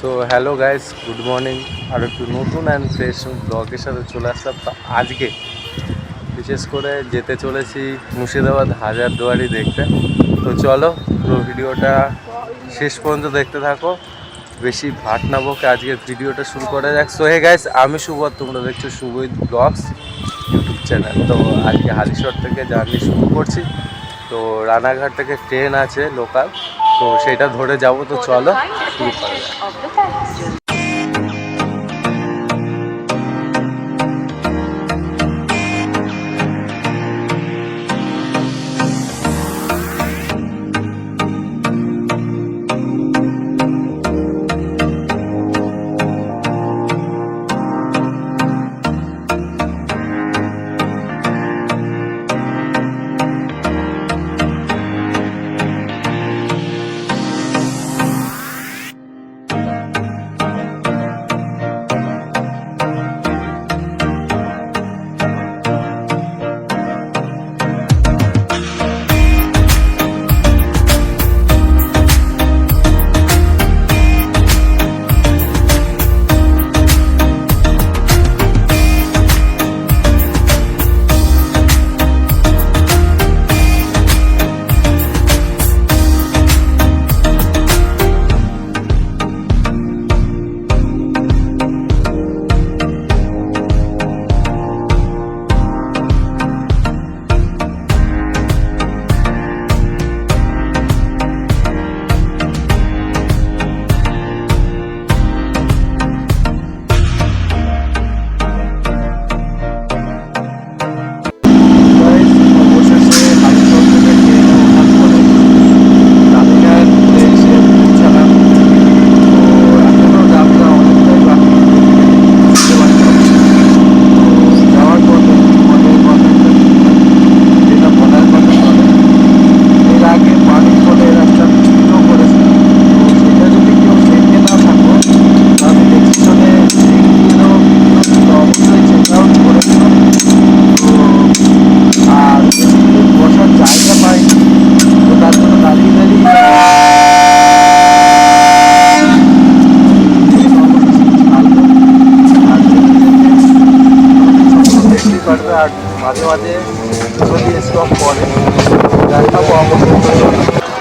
So hello guys good morning আর একটু নতুন and fresh ব্লগের সাথে চলে আসলাম। তো আজকে বিশেষ করে যেতে চলেছি মুর্শিদাবাদ হাজার দুয়ারি দেখতে। তো চলো পুরো ভিডিওটা শেষ পর্যন্ত দেখতে থাকো। বেশি ভাট না বকে আজকের ভিডিওটা শুরু করা যাক। সো হে গাইস আমি শুভ তোমরা দেখছ শুভ ব্লগস ইউটিউব চ্যানেল তো আজকে হালিশহর থেকে জার্নি শুরু করছি। তো রানাঘাট থেকে ট্রেন আছে লোকাল তো সেটা ধরে যাব তো চলো শুরু করা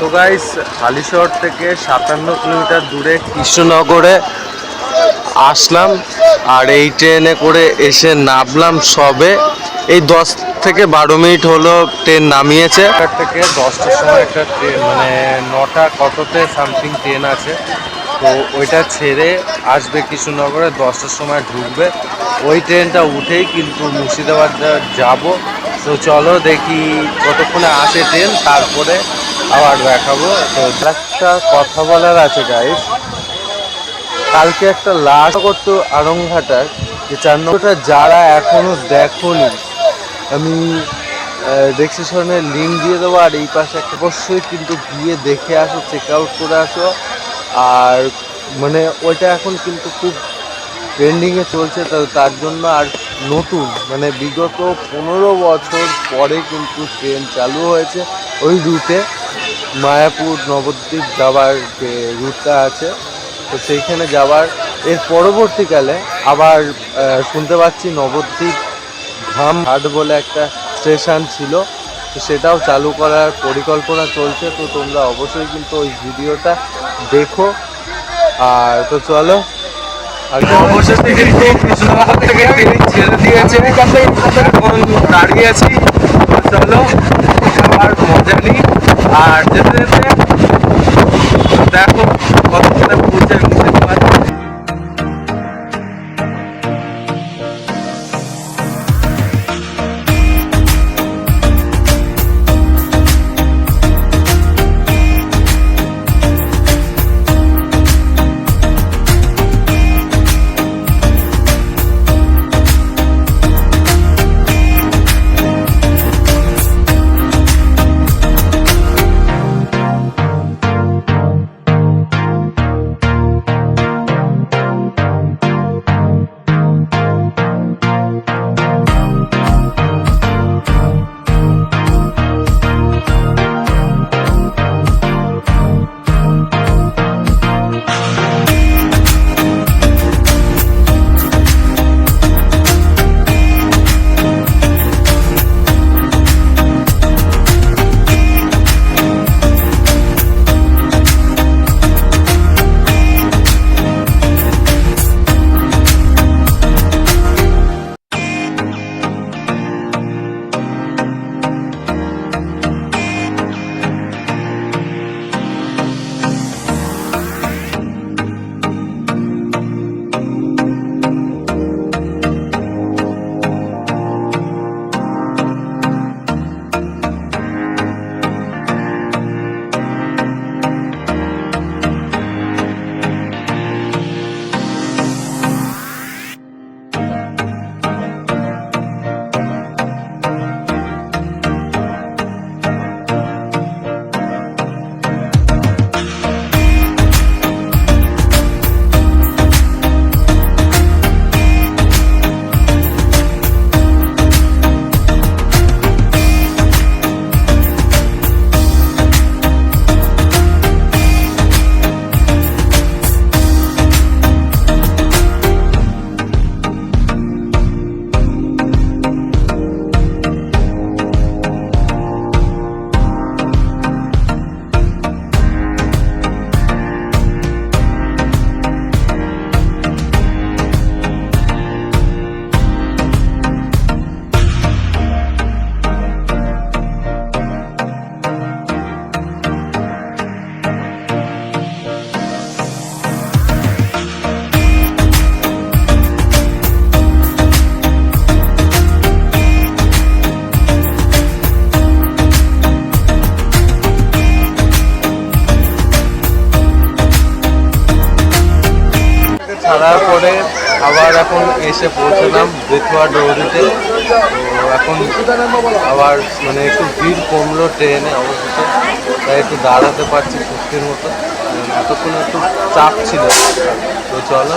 তো গাইস হালিশহর থেকে সাতান্ন কিলোমিটার দূরে কৃষ্ণনগরে আসলাম আর এই ট্রেনে করে এসে নামলাম সবে। এই দশ থেকে বারো মিনিট হলো ট্রেন নামিয়েছে। থেকে দশটার সময় একটা ট্রেন মানে নটা কততে সামথিং ট্রেন আছে। তো ওইটা ছেড়ে আসবে কৃষ্ণনগরে, দশটার সময় ঢুকবে। ওই ট্রেনটা উঠেই কিন্তু মুর্শিদাবাদ যাব। তো চলো দেখি কতক্ষণে আসে ট্রেন তারপরে আবার দেখাবো। তো একটা কথা বলার আছে গাইস কালকে একটা লাশ করতো আরংঘাটার যে চার নম্বরটা যারা এখনও দেখোনি, আমি ডেক্সিশনের লিঙ্ক দিয়ে দেবো, আর এই পাশে একটা অবশ্যই কিন্তু গিয়ে দেখে আসো চেক আউট করে আসো। আর মানে ওইটা এখন কিন্তু খুব ট্রেন্ডিংয়ে চলছে তার জন্য আর নতুন মানে বিগত পনেরো বছর পরে কিন্তু ট্রেন চালু হয়েছে। ওই রুটে মায়াপুর, নবদ্বীপ যাওয়ার যে রুটটা আছে, তো সেইখানে যাওয়ার এর পরবর্তীকালে আবার শুনতে পাচ্ছি নবদ্বীপ ধাম হাট বলে একটা স্টেশন ছিল, তো সেটাও চালু করার পরিকল্পনা চলছে। তো তোমরা অবশ্যই কিন্তু ওই ভিডিওটা দেখো। আর তো চলো অবশেষে কিন্তু কৃষ্ণনগর থেকে ট্রেন ছেড়ে দিয়েছে। এখন দাঁড়িয়ে আছি। চলো আবার মজা নিই। আর যেতে যেতে দেখো কতক্ষণে পৌঁছে ছাড়ার এসে পৌঁছলাম বেতুয়া ডৌরিতে তো এখন আবার মানে একটু ভিড় কমলো ট্রেনে অবশেষে। তাই একটু দাঁড়াতে পারছি সত্যির মতো। এতক্ষণ একটু চাপ ছিল। তো চলো।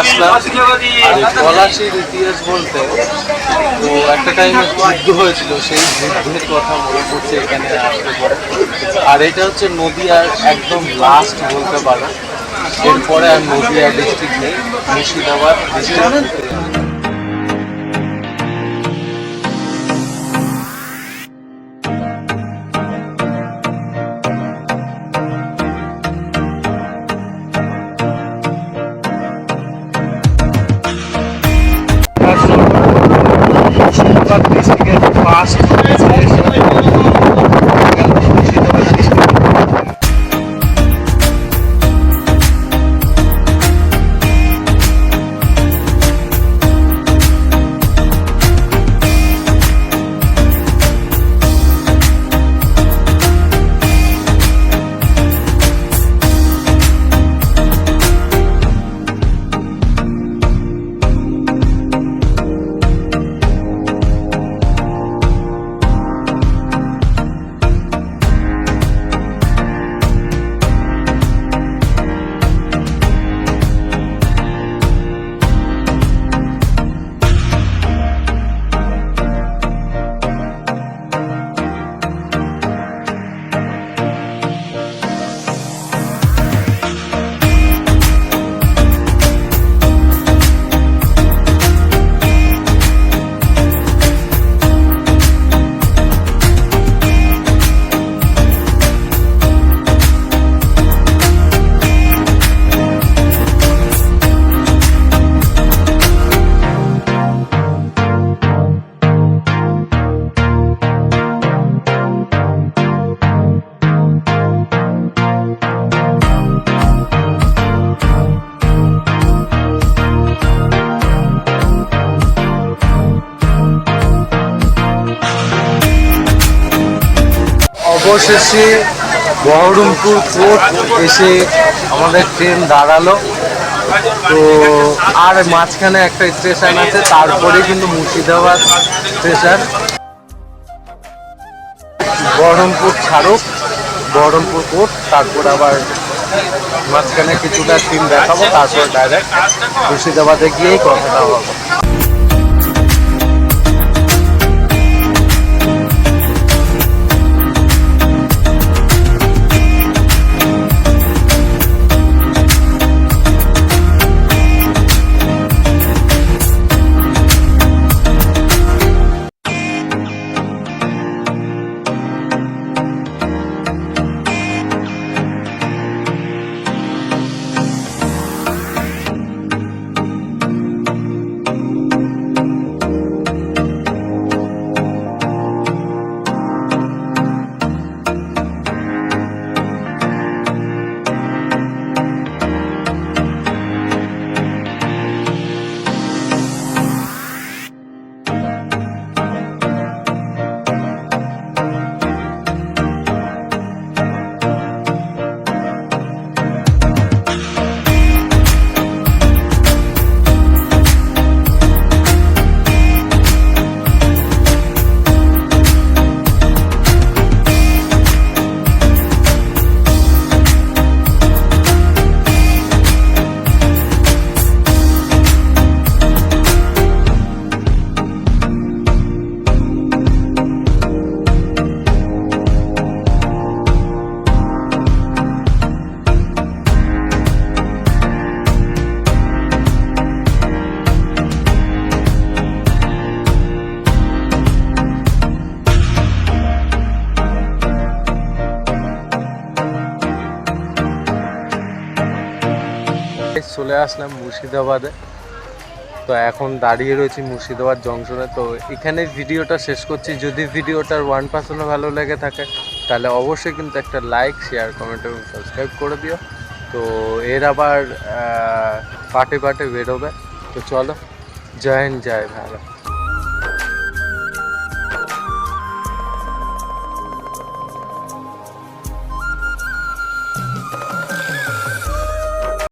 আসলাম। আর পলাশির ইতিহাস বলতে তো একটা টাইমে যুদ্ধ হয়েছিল সেই যুদ্ধের কথা মনে পড়ছে এখানে আসতে পরে। আর এটা হচ্ছে নদীয়ার একদম লাস্ট বলতে পারো এরপরে আর নদীয়া ডিস্ট্রিক্ট নেই মুর্শিদাবাদ ডিস্ট্রিক্ট বহরমপুর কোর্ট এসে আমাদের ট্রেন দাঁড়াল। তো আর মাঝখানে একটা স্টেশন আছে তারপরে কিন্তু মুর্শিদাবাদ স্টেশন। বহরমপুর ছাড়ুক, বহরমপুর কোর্ট তারপর আবার মাঝখানে কিছুটা সিন দেখাবো, তারপর ডাইরেক্ট মুর্শিদাবাদে গিয়েই কথাটা হবে। আসলাম মুর্শিদাবাদে। তো এখন দাঁড়িয়ে রয়েছি মুর্শিদাবাদ জংশনে। তো এখানে ভিডিওটা শেষ করছি। যদি ভিডিওটার ওয়ান পার্সেন্টও ভালো লেগে থাকে, তাহলে অবশ্যই কিন্তু একটা লাইক শেয়ার কমেন্ট এবং সাবস্ক্রাইব করে দিও। তো এর আবার পার্টে পার্টে বেরোবে। তো চলো, জয় হিন্দ, জয় ভারত।